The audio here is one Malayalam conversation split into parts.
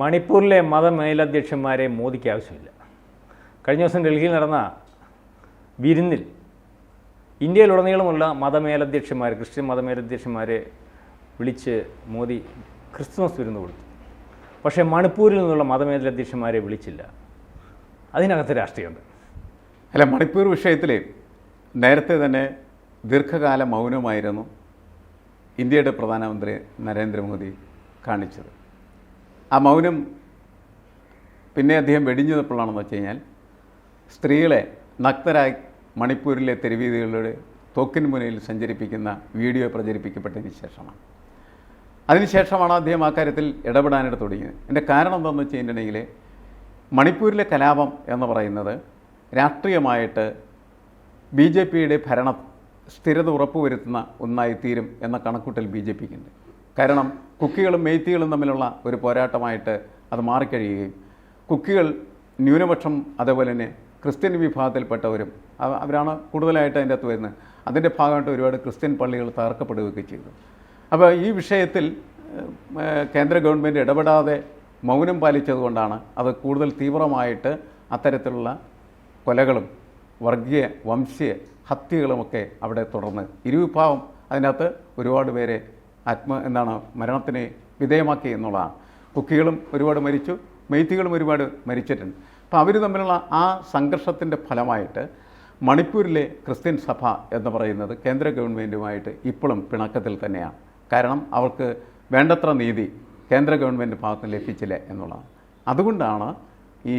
മണിപ്പൂരിലെ മതമേലധ്യക്ഷന്മാരെ മോദിക്ക് ആവശ്യമില്ല. കഴിഞ്ഞ ദിവസം ഡൽഹിയിൽ നടന്ന വിരുന്നിൽ ഇന്ത്യയിലുടനീളമുള്ള മതമേലധ്യക്ഷന്മാർ ക്രിസ്ത്യൻ മതമേലധ്യക്ഷന്മാരെ വിളിച്ച് മോദി ക്രിസ്തുമസ് വിരുന്ന് കൊടുത്തു. പക്ഷേ മണിപ്പൂരിൽ നിന്നുള്ള മതമേലധ്യക്ഷന്മാരെ വിളിച്ചില്ല. അതിനകത്ത് രാഷ്ട്രീയമുണ്ട്. അല്ല മണിപ്പൂർ വിഷയത്തിൽ നേരത്തെ തന്നെ ദീർഘകാല മൗനമായിരുന്നു ഇന്ത്യയുടെ പ്രധാനമന്ത്രി നരേന്ദ്രമോദി കാണിച്ചത്. ആ മൗനം പിന്നെ അദ്ദേഹം വെടിഞ്ഞതപ്പോഴാണെന്ന് വെച്ച് കഴിഞ്ഞാൽ സ്ത്രീകളെ നഗ്നരായി മണിപ്പൂരിലെ തെരുവീതികളുടെ തോക്കിന് മുനയിൽ സഞ്ചരിപ്പിക്കുന്ന വീഡിയോ പ്രചരിപ്പിക്കപ്പെട്ടതിന് ശേഷമാണ്. അതിനുശേഷമാണ് അദ്ദേഹം ആ കാര്യത്തിൽ ഇടപെടാനായിട്ട് തുടങ്ങിയത്. എന്റെ കാരണം എന്താണെന്ന് വെച്ച് കഴിഞ്ഞിട്ടുണ്ടെങ്കിൽ മണിപ്പൂരിലെ കലാപം എന്ന് പറയുന്നത് രാഷ്ട്രീയമായിട്ട് ബി ജെ പിയുടെ ഭരണ സ്ഥിരത ഉറപ്പുവരുത്തുന്ന ഒന്നായി തീരും എന്ന കണക്കൂട്ടൽ ബി ജെ പിക്കുണ്ട് കാരണം കുക്കികളും മെയ്ത്തികളും തമ്മിലുള്ള ഒരു പോരാട്ടമായിട്ട് അത് മാറിക്കഴിയുകയും കുക്കികൾ ന്യൂനപക്ഷം അതേപോലെ തന്നെ ക്രിസ്ത്യൻ വിഭാഗത്തിൽപ്പെട്ടവരും അവ- അവരാണ് കൂടുതലായിട്ട് അതിന്റെ അകത്ത് വരുന്നത്. അതിന്റെ ഭാഗമായിട്ട് ഒരുപാട് ക്രിസ്ത്യൻ പള്ളികൾ തകർക്കപ്പെടുകയൊക്കെ ചെയ്തു. അപ്പോൾ ഈ വിഷയത്തിൽ കേന്ദ്ര ഗവൺമെന്റ് ഇടപെടാതെ മൗനം പാലിച്ചതുകൊണ്ടാണ് അത് കൂടുതൽ തീവ്രമായിട്ട് അത്തരത്തിലുള്ള കൊലകളും വർഗീയ വംശീയ ഹത്യകളുമൊക്കെ അവിടെ തുടർന്ന്. ഇരുവിഭാഗം അതിനകത്ത് ഒരുപാട് പേരെ ആത്മ എന്താണ് മരണത്തിനെ വിധേയമാക്കി എന്നുള്ളതാണ്. കുക്കികളും ഒരുപാട് മരിച്ചു മെയ്ത്തികളും ഒരുപാട് മരിച്ചിട്ടുണ്ട്. അപ്പോൾ അവർ തമ്മിലുള്ള ആ സംഘർഷത്തിന്റെ ഫലമായിട്ട് മണിപ്പൂരിലെ ക്രിസ്ത്യൻ സഭ എന്ന് പറയുന്നത് കേന്ദ്ര ഗവൺമെന്റുമായിട്ട് ഇപ്പോഴും പിണക്കത്തിൽ തന്നെയാണ്. കാരണം അവർക്ക് വേണ്ടത്ര നീതി കേന്ദ്ര ഗവൺമെന്റ് ഭാഗത്ത് ലഭിച്ചില്ല എന്നുള്ളതാണ്. അതുകൊണ്ടാണ് ഈ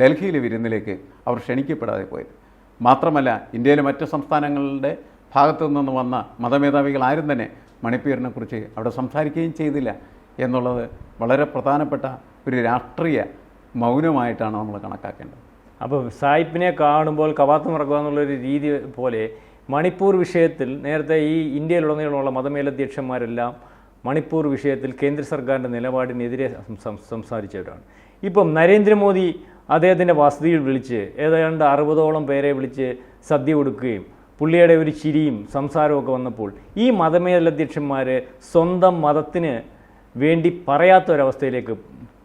ഡൽഹിയിലെ വിരുന്നിലേക്ക് അവർ ക്ഷണിക്കപ്പെടാതെ പോയത്. മാത്രമല്ല ഇന്ത്യയിലെ മറ്റ് സംസ്ഥാനങ്ങളുടെ ഭാഗത്തു നിന്ന് വന്ന മതമേധാവികൾ ആരും തന്നെ മണിപ്പൂരിനെ കുറിച്ച് അവിടെ സംസാരിക്കുകയും ചെയ്തില്ല എന്നുള്ളത് വളരെ പ്രധാനപ്പെട്ട ഒരു രാഷ്ട്രീയ മൗനമായിട്ടാണ് നമ്മൾ കണക്കാക്കേണ്ടത്. അപ്പോൾ സായിപ്പിനെ കാണുമ്പോൾ കവാത്ത് മറക്കുക എന്നുള്ളൊരു രീതി പോലെ മണിപ്പൂർ വിഷയത്തിൽ നേരത്തെ ഈ ഇന്ത്യയിലുടനീളമുള്ള മതമേലധ്യക്ഷന്മാരെല്ലാം മണിപ്പൂർ വിഷയത്തിൽ കേന്ദ്ര സർക്കാരിന്റെ നിലപാടിനെതിരെ സംസാരിച്ചവരാണ്. ഇപ്പം നരേന്ദ്രമോദി അദ്ദേഹത്തിന്റെ വസതിയിൽ വിളിച്ച് ഏതാണ്ട് അറുപതോളം പേരെ വിളിച്ച് സദ്യ കൊടുക്കുകയും പുള്ളിയുടെ ഒരു ചിരിയും സംസാരമൊക്കെ വന്നപ്പോൾ ഈ മതമേലധ്യക്ഷന്മാർ സ്വന്തം മതത്തിന് വേണ്ടി പറയാത്തൊരവസ്ഥയിലേക്ക്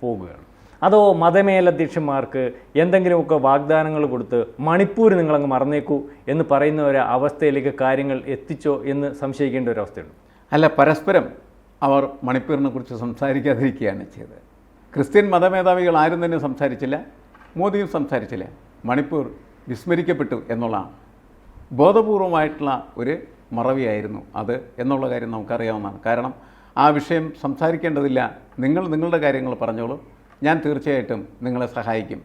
പോകുകയാണ്. അതോ മതമേലധ്യക്ഷന്മാർക്ക് എന്തെങ്കിലുമൊക്കെ വാഗ്ദാനങ്ങൾ കൊടുത്ത് മണിപ്പൂർ നിങ്ങളങ്ങ് മറന്നേക്കൂ എന്ന് പറയുന്ന ഒരു അവസ്ഥയിലേക്ക് കാര്യങ്ങൾ എത്തിച്ചോ എന്ന് സംശയിക്കേണ്ട ഒരു അവസ്ഥയുണ്ട്. അല്ല പരസ്പരം അവർ മണിപ്പൂരിനെ കുറിച്ച് സംസാരിക്കാതിരിക്കുകയാണ് ചെയ്തത്. ക്രിസ്ത്യൻ മതമേധാവികൾ ആരും തന്നെ സംസാരിച്ചില്ല മോദിയും സംസാരിച്ചില്ല. മണിപ്പൂർ വിസ്മരിക്കപ്പെട്ടു എന്നുള്ളതാണ്. ബോധപൂർവമായിട്ടുള്ള ഒരു മറവിയായിരുന്നു അത് എന്നുള്ള കാര്യം നമുക്കറിയാവുന്നതാണ്. കാരണം ആ വിഷയം സംസാരിക്കേണ്ടതില്ല. നിങ്ങൾ നിങ്ങളുടെ കാര്യങ്ങൾ പറഞ്ഞോളൂ. ഞാൻ തീർച്ചയായിട്ടും നിങ്ങളെ സഹായിക്കും.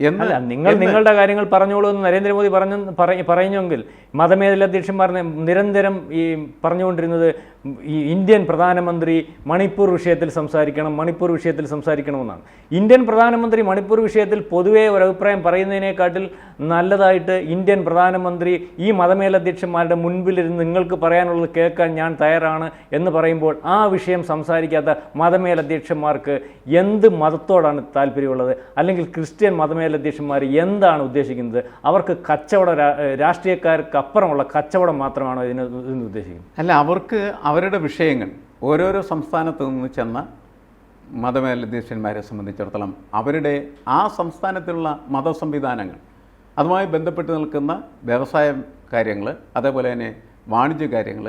എന്ന് അല്ല നിങ്ങൾ നിങ്ങളുടെ കാര്യങ്ങൾ പറഞ്ഞോളൂ എന്ന് നരേന്ദ്രമോദി പറഞ്ഞു പറ- മതമേതല അധ്യക്ഷന്മാർ നിരന്തരം ഈ പറഞ്ഞുകൊണ്ടിരുന്നത് ഈ ഇന്ത്യൻ പ്രധാനമന്ത്രി മണിപ്പൂർ വിഷയത്തിൽ സംസാരിക്കണം മണിപ്പൂർ വിഷയത്തിൽ സംസാരിക്കണമെന്നാണ്. ഇന്ത്യൻ പ്രധാനമന്ത്രി മണിപ്പൂർ വിഷയത്തിൽ പൊതുവേ ഒരു അഭിപ്രായം പറയുന്നതിനേക്കാട്ടിൽ നല്ലതായിട്ട് ഇന്ത്യൻ പ്രധാനമന്ത്രി ഈ മതമേലധ്യക്ഷന്മാരുടെ മുൻപിലിരുന്ന് നിങ്ങൾക്ക് പറയാനുള്ളത് കേൾക്കാൻ ഞാൻ തയ്യാറാണ് എന്ന് പറയുമ്പോൾ ആ വിഷയം സംസാരിക്കാത്ത മതമേലധ്യക്ഷന്മാർക്ക് എന്ത് മതത്തോടാണ് താല്പര്യമുള്ളത്? അല്ലെങ്കിൽ ക്രിസ്ത്യൻ മതമേലധ്യക്ഷന്മാർ എന്താണ് ഉദ്ദേശിക്കുന്നത്? അവർക്ക് കച്ചവട രാഷ്ട്രീയക്കാർക്ക് അപ്പുറമുള്ള കച്ചവടം മാത്രമാണോ ഇതിന് ഉദ്ദേശിക്കുന്നത്? അല്ല അവർക്ക് അവരുടെ വിഷയങ്ങൾ ഓരോരോ സംസ്ഥാനത്ത് നിന്ന് ചെന്ന മതമേലധ്യക്ഷന്മാരെ സംബന്ധിച്ചിടത്തോളം അവരുടെ ആ സംസ്ഥാനത്തിലുള്ള മത സംവിധാനങ്ങൾ അതുമായി ബന്ധപ്പെട്ട് നിൽക്കുന്ന വ്യവസായ കാര്യങ്ങൾ അതേപോലെ തന്നെ വാണിജ്യ കാര്യങ്ങൾ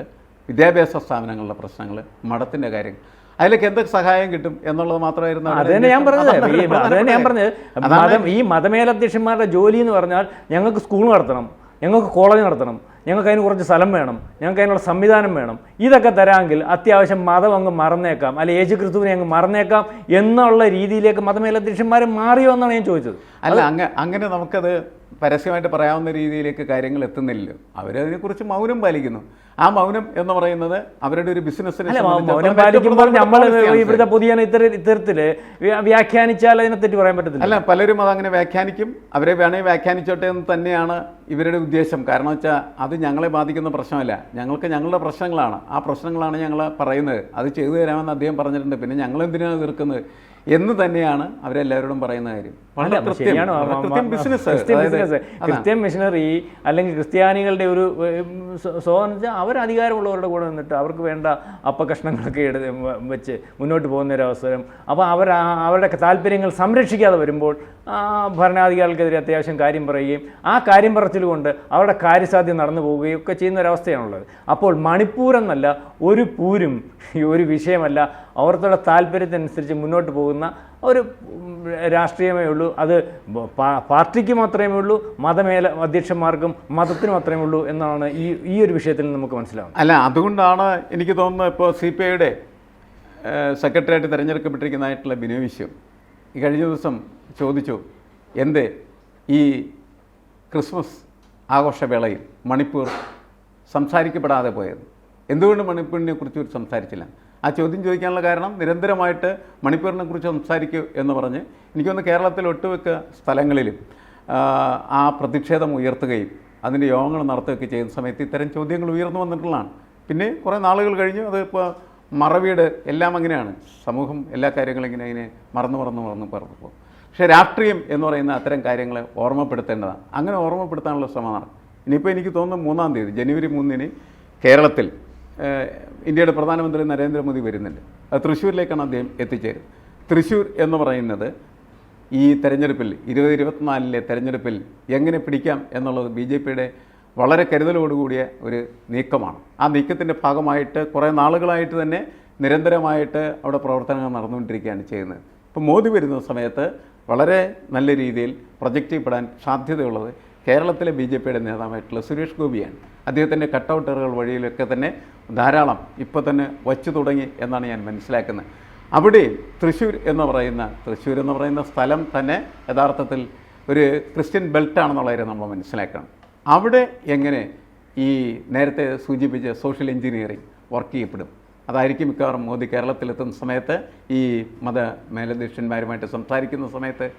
വിദ്യാഭ്യാസ സ്ഥാപനങ്ങളുടെ പ്രശ്നങ്ങൾ മഠത്തിന്റെ കാര്യങ്ങൾ അതിലേക്ക് എന്തൊക്കെ സഹായം കിട്ടും എന്നുള്ളത് മാത്രമായിരുന്നു അതന്നെ ഞാൻ. പറഞ്ഞത് അതന്നെ ഈ ഞാൻ പറഞ്ഞത് ഈ മതമേലധ്യക്ഷന്മാരുടെ ജോലി എന്ന് പറഞ്ഞാൽ ഞങ്ങൾക്ക് സ്കൂൾ നടത്തണം ഞങ്ങൾക്ക് കോളേജ് നടത്തണം ഞങ്ങൾക്ക് അതിന് കുറച്ച് സ്ഥലം വേണം. ഞങ്ങൾക്ക് അതിനുള്ള സംവിധാനം വേണം. ഇതൊക്കെ തരാമെങ്കിൽ അത്യാവശ്യം മതം അങ്ങ് മറന്നേക്കാം. അല്ലെ യേശു ക്രിസ്തുവിനെ അങ്ങ് മറന്നേക്കാം എന്നുള്ള രീതിയിലേക്ക് മതമേലധ്യക്ഷന്മാർ മാറിയോ എന്നാണ് ഞാൻ ചോദിച്ചത്. അല്ല അങ്ങ അങ്ങനെ നമുക്കത് പരസ്യമായിട്ട് പറയാവുന്ന രീതിയിലേക്ക് കാര്യങ്ങൾ എത്തുന്നില്ലല്ലോ. അവരതിനെക്കുറിച്ച് മൗനം പാലിക്കുന്നു. ആ മൗനം എന്ന് പറയുന്നത് അവരുടെ ഒരു ബിസിനസ്സിനെ മൗനം പാലിക്കുമ്പോൾ നമ്മൾ ഇവിടുത്തെ പുതിയ ഇത്തരത്തിൽ ഇത്തരത്തിൽ വ്യാഖ്യാനിച്ചാൽ അതിനെ തെറ്റി പറയാൻ പറ്റത്തില്ല. അല്ല പലരും അതങ്ങനെ വ്യാഖ്യാനിക്കും. അവരെ വേണമെങ്കിൽ വ്യാഖ്യാനിച്ചോട്ടെ എന്ന് തന്നെയാണ് ഇവരുടെ ഉദ്ദേശം. കാരണം വെച്ചാൽ അത് ഞങ്ങളെ ബാധിക്കുന്ന പ്രശ്നമല്ല. ഞങ്ങൾക്ക് ഞങ്ങളുടെ പ്രശ്നങ്ങളാണ്. ആ പ്രശ്നങ്ങളാണ് ഞങ്ങൾ പറയുന്നത്. അത് ചെയ്തു തരാമെന്ന് അദ്ദേഹം പറഞ്ഞിട്ടുണ്ട്. പിന്നെ ഞങ്ങൾ എന്തിനാണ് തീർക്കുന്നത് എന്ന് തന്നെയാണ് അവരെല്ലാവരോടും പറയുന്ന കാര്യം. വളരെ കൃത്യം, ബിസിനസ് ക്രിസ്ത്യൻ മിഷനറി അല്ലെങ്കിൽ ക്രിസ്ത്യാനികളുടെ ഒരു സ്വാതന്ത്ര്യം അവരധികാരമുള്ളവരുടെ അവർ അധികാരമുള്ളവരുടെ കൂടെ നിന്നിട്ട് അവർക്ക് വേണ്ട അപ്പകഷ്ണങ്ങളൊക്കെ എടുത്ത് വെച്ച് മുന്നോട്ട് പോകുന്ന ഒരു അവസരം. അപ്പോൾ അവർ അവരുടെ താല്പര്യങ്ങൾ സംരക്ഷിക്കാതെ വരുമ്പോൾ ഭരണാധികാരികൾക്കെതിരെ അത്യാവശ്യം കാര്യം പറയുകയും ആ കാര്യം പറച്ചിൽ കൊണ്ട് അവരുടെ കാര്യസാധ്യം നടന്നു പോവുകയും ഒക്കെ ചെയ്യുന്ന ഒരവസ്ഥയാണുള്ളത് അപ്പോൾ മണിപ്പൂർ എന്നല്ല ഒരു പൂരും ഒരു വിഷയമല്ല അവരുടെ താല്പര്യത്തിനനുസരിച്ച് മുന്നോട്ട് പോകുന്ന ഒരു രാഷ്ട്രീയമേ ഉള്ളൂ. അത് പാർട്ടിക്ക് മാത്രമേ ഉള്ളൂ മതമേല അധ്യക്ഷന്മാർക്കും മതത്തിന് മാത്രമേ ഉള്ളൂ എന്നാണ് ഈ ഈ ഒരു വിഷയത്തിൽ നമുക്ക് മനസ്സിലാവുന്നത്. അല്ല അതുകൊണ്ടാണ് എനിക്ക് തോന്നുന്നത് ഇപ്പോൾ സി പി ഐയുടെ സെക്രട്ടറിയായിട്ട് തിരഞ്ഞെടുക്കപ്പെട്ടിരിക്കുന്നതായിട്ടുള്ള ബിനോയ് വിശ്വം ഈ കഴിഞ്ഞ ദിവസം ചോദിച്ചു എന്ത് ഈ ക്രിസ്മസ് ആഘോഷവേളയിൽ മണിപ്പൂർ സംസാരിക്കപ്പെടാതെ പോയത്? എന്തുകൊണ്ട് മണിപ്പൂരിനെ കുറിച്ച് സംസാരിച്ചില്ല? ആ ചോദ്യം ചോദിക്കാനുള്ള കാരണം നിരന്തരമായിട്ട് മണിപ്പൂരിനെ കുറിച്ച് സംസാരിക്കൂ എന്ന് പറഞ്ഞ് എനിക്കൊന്ന് കേരളത്തിൽ ഒട്ടുമിക്ക സ്ഥലങ്ങളിലും ആ, പ്രതിഷേധം ഉയർത്തുകയും അതിന്റെ യോഗങ്ങൾ നടത്തുകയൊക്കെ ചെയ്യുന്ന സമയത്ത് ഇത്തരം ചോദ്യങ്ങൾ ഉയർന്നു വന്നിട്ടുള്ളതാണ്. പിന്നെ കുറേ നാളുകൾ കഴിഞ്ഞു അത് ഇപ്പോൾ മറവീട് എല്ലാം അങ്ങനെയാണ്. സമൂഹം എല്ലാ കാര്യങ്ങളും ഇങ്ങനെ ഇങ്ങനെ മറന്നു മറന്നു മറന്നു പറഞ്ഞു പോകും. പക്ഷേ രാഷ്ട്രീയം എന്ന് പറയുന്ന അത്തരം കാര്യങ്ങളെ ഓർമ്മപ്പെടുത്തേണ്ടതാണ്. അങ്ങനെ ഓർമ്മപ്പെടുത്താനുള്ള ശ്രമമാണ്. ഇനിയിപ്പോൾ എനിക്ക് തോന്നുന്നു മൂന്നാം തീയതി ജനുവരി മൂന്നിന് കേരളത്തിൽ ഇന്ത്യയുടെ പ്രധാനമന്ത്രി നരേന്ദ്രമോദി വരുന്നുണ്ട്. തൃശ്ശൂരിലേക്കാണ് അദ്ദേഹം എത്തിച്ചേരുന്നത് തൃശ്ശൂർ എന്ന് പറയുന്നത് ഈ തെരഞ്ഞെടുപ്പിൽ ഇരുപത് ഇരുപത്തിനാലിലെ തെരഞ്ഞെടുപ്പിൽ എങ്ങനെ പിടിക്കാം എന്നുള്ളത് ബി ജെ പിയുടെ വളരെ കരുതലോടുകൂടിയ ഒരു നീക്കമാണ്. ആ നീക്കത്തിന്റെ ഭാഗമായിട്ട് കുറേ നാളുകളായിട്ട് തന്നെ നിരന്തരമായിട്ട് അവിടെ പ്രവർത്തനങ്ങൾ നടന്നുകൊണ്ടിരിക്കുകയാണ് ചെയ്യുന്നത്. ഇപ്പോൾ മോദി വരുന്ന സമയത്ത് വളരെ നല്ല രീതിയിൽ പ്രൊജക്റ്റ് ചെയ്യപ്പെടാൻ സാധ്യതയുള്ളത് കേരളത്തിലെ ബി ജെ പിയുടെ നേതാവായിട്ടുള്ള സുരേഷ് ഗോപിയാണ്. അദ്ദേഹത്തിന്റെ കട്ടൗട്ടറുകൾ വഴിയിലൊക്കെ തന്നെ ധാരാളം ഇപ്പോൾ തന്നെ വച്ചു തുടങ്ങി എന്നാണ് ഞാൻ മനസ്സിലാക്കുന്നത്. അവിടെ തൃശ്ശൂർ എന്ന് പറയുന്ന തൃശ്ശൂർ എന്ന് പറയുന്ന സ്ഥലം തന്നെ യഥാർത്ഥത്തിൽ ഒരു ക്രിസ്ത്യൻ ബെൽറ്റാണെന്നുള്ള കാര്യം നമ്മൾ മനസ്സിലാക്കണം. അവിടെ എങ്ങനെ ഈ നേരത്തെ സൂചിപ്പിച്ച സോഷ്യൽ എഞ്ചിനീയറിംഗ് വർക്ക് ചെയ്യപ്പെടും? അതായിരിക്കും മിക്കവാറും മോദി കേരളത്തിലെത്തുന്ന സമയത്ത് ഈ മത മേലധ്യക്ഷന്മാരുമായിട്ട് സംസാരിക്കുന്ന സമയത്ത്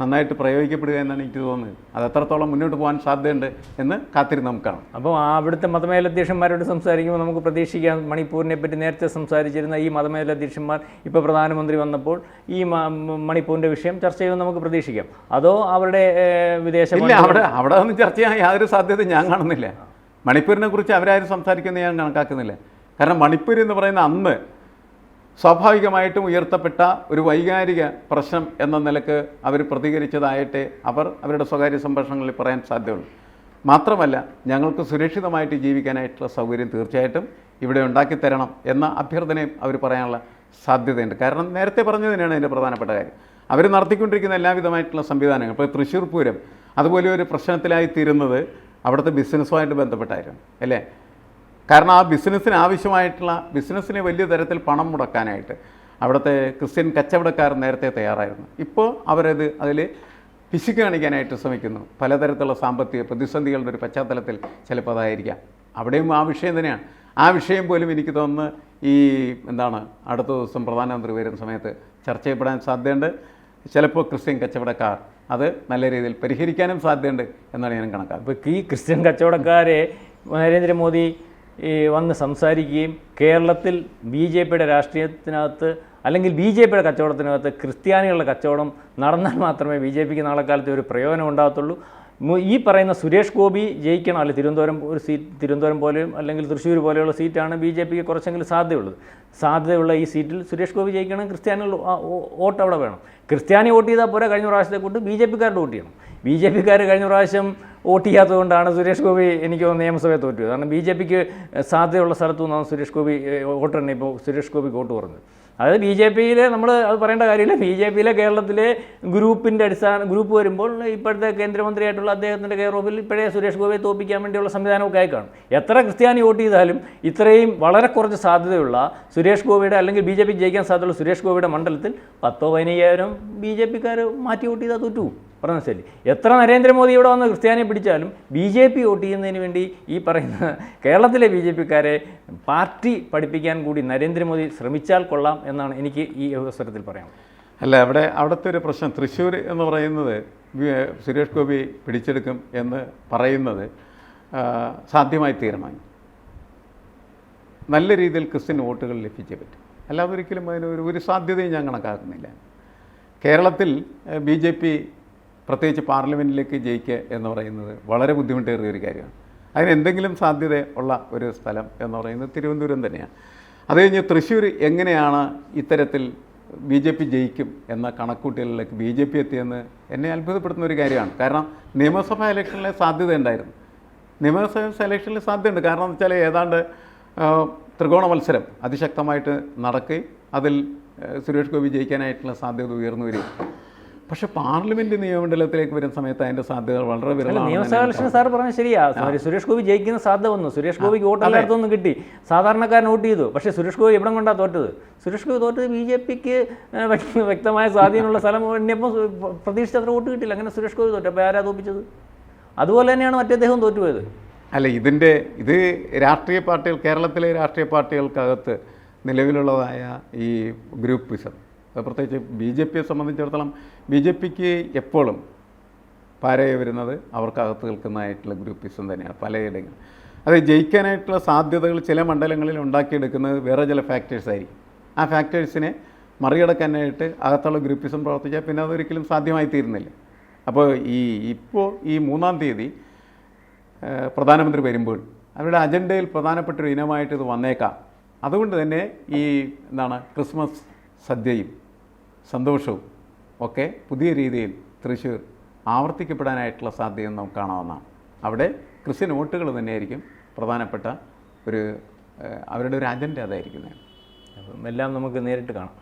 നന്നായിട്ട് പ്രയോഗിക്കപ്പെടുക എന്നാണ് എനിക്ക് തോന്നുന്നത്. അത് എത്രത്തോളം മുന്നോട്ട് പോകാൻ സാധ്യതയുണ്ട് എന്ന് കാത്തിരുന്ന് നമുക്ക് കാണാം. അപ്പോൾ അവിടുത്തെ മതമേലധ്യക്ഷന്മാരോട് സംസാരിക്കുമ്പോൾ നമുക്ക് പ്രതീക്ഷിക്കാം മണിപ്പൂരിനെ പറ്റി നേരത്തെ സംസാരിച്ചിരുന്ന ഈ മതമേലധ്യക്ഷന്മാർ ഇപ്പോൾ പ്രധാനമന്ത്രി വന്നപ്പോൾ ഈ മണിപ്പൂരിന്റെ വിഷയം ചർച്ച ചെയ്യുമെന്ന് നമുക്ക് പ്രതീക്ഷിക്കാം. അതോ അവരുടെ വിദേശ ഇല്ല അവിടെ അവിടെ ഒന്നും ചർച്ച ചെയ്യാൻ യാതൊരു സാധ്യത ഞാൻ കാണുന്നില്ല. മണിപ്പൂരിനെ കുറിച്ച് അവരാരും സംസാരിക്കുന്നത് ഞാൻ കണക്കാക്കുന്നില്ല. കാരണം മണിപ്പൂർ എന്ന് പറയുന്ന അന്ന് സ്വാഭാവികമായിട്ടും ഉയർത്തപ്പെട്ട ഒരു വൈകാരിക പ്രശ്നം എന്ന നിലയ്ക്ക് അവർ പ്രതികരിച്ചതായിട്ട് അവർ അവരുടെ സ്വകാര്യ സംഭാഷണങ്ങളിൽ പറയാൻ സാധ്യതയുള്ളൂ. മാത്രമല്ല ഞങ്ങൾക്ക് സുരക്ഷിതമായിട്ട് ജീവിക്കാനായിട്ടുള്ള സൗകര്യം തീർച്ചയായിട്ടും ഇവിടെ ഉണ്ടാക്കി തരണം എന്ന അഭ്യർത്ഥനയും അവർ പറയാനുള്ള സാധ്യതയുണ്ട്. കാരണം നേരത്തെ പറഞ്ഞു തന്നെയാണ് അതിന്റെ പ്രധാനപ്പെട്ട കാര്യം. അവർ നടത്തിക്കൊണ്ടിരിക്കുന്ന എല്ലാവിധമായിട്ടുള്ള സംവിധാനങ്ങൾ ഇപ്പോൾ തൃശ്ശൂർ പൂരം അതുപോലെ ഒരു പ്രശ്നത്തിലായി തീരുന്നത് അവിടുത്തെ ബിസിനസ്സുമായിട്ട് ബന്ധപ്പെട്ടായിരുന്നു അല്ലേ? കാരണം ആ ബിസിനസ്സിന് ആവശ്യമായിട്ടുള്ള ബിസിനസ്സിന് വലിയ തരത്തിൽ പണം മുടക്കാനായിട്ട് അവിടുത്തെ ക്രിസ്ത്യൻ കച്ചവടക്കാർ നേരത്തെ തയ്യാറായിരുന്നു. ഇപ്പോൾ അവരത് അതിൽ പിശുക്ക് കാണിക്കാനായിട്ട് ശ്രമിക്കുന്നു. പലതരത്തിലുള്ള സാമ്പത്തിക പ്രതിസന്ധികളുടെ ഒരു പശ്ചാത്തലത്തിൽ ചിലപ്പോൾ അതായിരിക്കാം. അവിടെയും ആ വിഷയം തന്നെയാണ്. ആ വിഷയം പോലും എനിക്ക് തോന്നുന്നു ഈ എന്താണ് അടുത്ത ദിവസം പ്രധാനമന്ത്രി വരുന്ന സമയത്ത് ചർച്ച ചെയ്യപ്പെടാൻ സാധ്യതയുണ്ട്. ചിലപ്പോൾ ക്രിസ്ത്യൻ കച്ചവടക്കാർ അത് നല്ല രീതിയിൽ പരിഹരിക്കാനും സാധ്യതയുണ്ട് എന്നാണ് ഞാൻ കണക്കാക്കുന്നത്. ഇപ്പോൾ ഈ ക്രിസ്ത്യൻ കച്ചവടക്കാരെ നരേന്ദ്രമോദി വന്ന് സംസാരിക്കുകയും കേരളത്തിൽ ബി ജെ പിയുടെ രാഷ്ട്രീയത്തിനകത്ത് അല്ലെങ്കിൽ ബി ജെ പിയുടെ കച്ചവടത്തിനകത്ത് ക്രിസ്ത്യാനികളുടെ കച്ചവടം നടന്നാൽ മാത്രമേ ബി ജെ പിക്ക് നാളെ കാലത്ത് ഒരു പ്രയോജനം ഉണ്ടാകത്തുള്ളൂ. ഈ പറയുന്ന സുരേഷ് ഗോപി ജയിക്കണം അല്ലെങ്കിൽ തിരുവനന്തപുരം ഒരു സീറ്റ് തിരുവനന്തപുരം പോലെയും അല്ലെങ്കിൽ തൃശ്ശൂർ പോലെയുള്ള സീറ്റാണ് ബി ജെ പിക്ക് കുറച്ചെങ്കിലും സാധ്യതയുള്ളത്. സാധ്യതയുള്ള ഈ സീറ്റിൽ സുരേഷ് ഗോപി ജയിക്കണം ക്രിസ്ത്യാനികൾ വോട്ട് അവിടെ വേണം. ക്രിസ്ത്യാനി വോട്ട് ചെയ്താൽ പോരാ കഴിഞ്ഞ പ്രാവശ്യത്തെ കൂട്ട് ബി ജെ പിക്കാരുടെ വോട്ട് ചെയ്യണം. ബി ജെ പിക്കാർ കഴിഞ്ഞ പ്രാവശ്യം വോട്ട് ചെയ്യാത്തതുകൊണ്ടാണ് സുരേഷ് ഗോപി എനിക്ക് നിയമസഭയെ തോറ്റു കാരണം ബി ജെ പിക്ക് സാധ്യതയുള്ള സ്ഥലത്തു നിന്നാണ് സുരേഷ് ഗോപി വോട്ട് തന്നെ ഇപ്പോൾ സുരേഷ് ഗോപി വോട്ട് പറഞ്ഞത് അതായത് ബി ജെ പിയിലെ നമ്മൾ അത് പറയേണ്ട കാര്യമില്ല. ബി ജെ പിയിലെ കേരളത്തിലെ ഗ്രൂപ്പിന്റെ അടിസ്ഥാന ഗ്രൂപ്പ് വരുമ്പോൾ ഇപ്പോഴത്തെ കേന്ദ്രമന്ത്രിയായിട്ടുള്ള അദ്ദേഹത്തിന്റെ കെയർ ഓഫിൽ ഇപ്പോഴേ സുരേഷ് ഗോപിയെ തോപ്പിക്കാൻ വേണ്ടിയുള്ള സംവിധാനമൊക്കെ ആയി കാണും. എത്ര ക്രിസ്ത്യാനി വോട്ട് ചെയ്താലും ഇത്രയും വളരെ കുറച്ച് സാധ്യതയുള്ള സുരേഷ് ഗോപിയുടെ അല്ലെങ്കിൽ ബി ജെ പി ജയിക്കാൻ സാധ്യതയുള്ള സുരേഷ് ഗോപിയുടെ മണ്ഡലത്തിൽ പത്തോ പതിനയ്യായിരം ബി ജെ പിക്കാർ മാറ്റി വോട്ട് ചെയ്താൽ തോറ്റു. പറഞ്ഞ ശരി. എത്ര നരേന്ദ്രമോദി ഇവിടെ വന്ന് ക്രിസ്ത്യാനിയെ പിടിച്ചാലും ബി ജെ പി വോട്ട് ചെയ്യുന്നതിന് വേണ്ടി ഈ പറയുന്ന കേരളത്തിലെ ബി ജെ പിക്കാരെ പാർട്ടി പഠിപ്പിക്കാൻ കൂടി നരേന്ദ്രമോദി ശ്രമിച്ചാൽ കൊള്ളാം എന്നാണ് എനിക്ക് ഈ അവസരത്തിൽ പറയാം അല്ല അവിടെ അവിടുത്തെ ഒരു പ്രശ്നം തൃശ്ശൂർ എന്ന് പറയുന്നത് സുരേഷ് ഗോപി പിടിച്ചെടുക്കും എന്ന് പറയുന്നത് സാധ്യമായി തീരണം നല്ല രീതിയിൽ ക്രിസ്ത്യൻ വോട്ടുകൾ ലഭിച്ചേ പറ്റും. അല്ലാതെ ഒരിക്കലും അതിന് ഒരു ഒരു സാധ്യതയും ഞാൻ കണക്കാക്കുന്നില്ല. കേരളത്തിൽ ബി ജെ പി പ്രത്യേകിച്ച് പാർലമെന്റിലേക്ക് ജയിക്കുക എന്ന് പറയുന്നത് വളരെ ബുദ്ധിമുട്ടേറിയ ഒരു കാര്യമാണ്. അതിന് എന്തെങ്കിലും സാധ്യത ഉള്ള ഒരു സ്ഥലം എന്ന് പറയുന്നത് തിരുവനന്തപുരം തന്നെയാണ്. അത് കഴിഞ്ഞ് തൃശ്ശൂർ എങ്ങനെയാണ് ഇത്തരത്തിൽ ബി ജെ പി ജയിക്കും എന്ന കണക്കൂട്ടലിലേക്ക് ബി ജെ പി എത്തിയെന്ന് എന്നെ അത്ഭുതപ്പെടുത്തുന്ന ഒരു കാര്യമാണ്. കാരണം നിയമസഭാ ഇലക്ഷനിലെ സാധ്യത ഉണ്ടായിരുന്നു. നിയമസഭാ സെലക്ഷനിൽ സാധ്യതയുണ്ട്. കാരണം എന്ന് വെച്ചാൽ ഏതാണ്ട് ത്രികോണ മത്സരം അതിശക്തമായിട്ട് നടക്കുകയും അതിൽ സുരേഷ് ഗോപി ജയിക്കാനായിട്ടുള്ള സാധ്യത ഉയർന്നു വരികയും പക്ഷേ പാർലമെന്റ് നിയമമണ്ഡലത്തിലേക്ക് വരുന്ന സമയത്ത് അതിന്റെ സാധ്യത വളരെ നിയമസഭാ സാർ പറഞ്ഞത് ശരിയാ. സുരേഷ് ഗോപി ജയിക്കുന്ന സാധ്യത വന്നു. സുരേഷ് ഗോപിക്ക് വോട്ട് എല്ലായിടത്തൊന്നും കിട്ടി. സാധാരണക്കാരൻ വോട്ട് ചെയ്തു. പക്ഷേ സുരേഷ് ഗോപി എവിടെ കൊണ്ടാണ് തോറ്റത്? സുരേഷ് ഗോപി തോറ്റത് ബി ജെ പിക്ക് വ്യക്തമായ സ്വാധീനമുള്ള സ്ഥലം എണ്ണിയപ്പോൾ പ്രതീക്ഷിച്ചത്ര വോട്ട് കിട്ടില്ല അങ്ങനെ സുരേഷ് ഗോപി തോറ്റു. അപ്പോൾ ആരാ തോപ്പിച്ചത്? അതുപോലെ തന്നെയാണ് മറ്റേദ്ദേഹം തോറ്റുപോയത്. അല്ല ഇതിന്റെ ഇത് രാഷ്ട്രീയ പാർട്ടികൾ കേരളത്തിലെ രാഷ്ട്രീയ പാർട്ടികൾക്കകത്ത് നിലവിലുള്ളതായ ഈ ഗ്രൂപ്പിസം പ്രത്യേകിച്ച് ബി ജെ പിയെ സംബന്ധിച്ചിടത്തോളം ബി ജെ പിക്ക് എപ്പോഴും പാരയെ വരുന്നത് അവർക്കകത്ത് നിൽക്കുന്നതായിട്ടുള്ള ഗ്രൂപ്പിസം തന്നെയാണ് പലയിടങ്ങളിൽ അത് ജയിക്കാനായിട്ടുള്ള സാധ്യതകൾ ചില മണ്ഡലങ്ങളിൽ ഉണ്ടാക്കിയെടുക്കുന്നത് വേറെ ചില ഫാക്ടേഴ്സ് ആയിരിക്കും. ആ ഫാക്ടേഴ്സിനെ മറികടക്കാനായിട്ട് അകത്തുള്ള ഗ്രൂപ്പിസം പ്രവർത്തിച്ചാൽ പിന്നെ അതൊരിക്കലും സാധ്യമായി തീരുന്നില്ല. അപ്പോൾ ഈ ഇപ്പോൾ ഈ മൂന്നാം തീയതി പ്രധാനമന്ത്രി വരുമ്പോൾ അവരുടെ അജണ്ടയിൽ പ്രധാനപ്പെട്ട ഒരു ഇനമായിട്ട് ഇത് വന്നേക്കാം. അതുകൊണ്ട് തന്നെ ഈ എന്താണ് ക്രിസ്മസ് സദ്യയും സന്തോഷവും ഒക്കെ പുതിയ രീതിയിൽ തൃശ്ശൂർ ആവർത്തിക്കപ്പെടാനായിട്ടുള്ള സാധ്യത നമുക്ക് കാണാവുന്നതാണ്. അവിടെ ക്രിസ്ത്യൻ വോട്ടുകൾ തന്നെയായിരിക്കും പ്രധാനപ്പെട്ട ഒരു അവരുടെ ഒരു അജണ്ട അതായിരിക്കുന്നത്. അപ്പം എല്ലാം നമുക്ക് നേരിട്ട് കാണാം.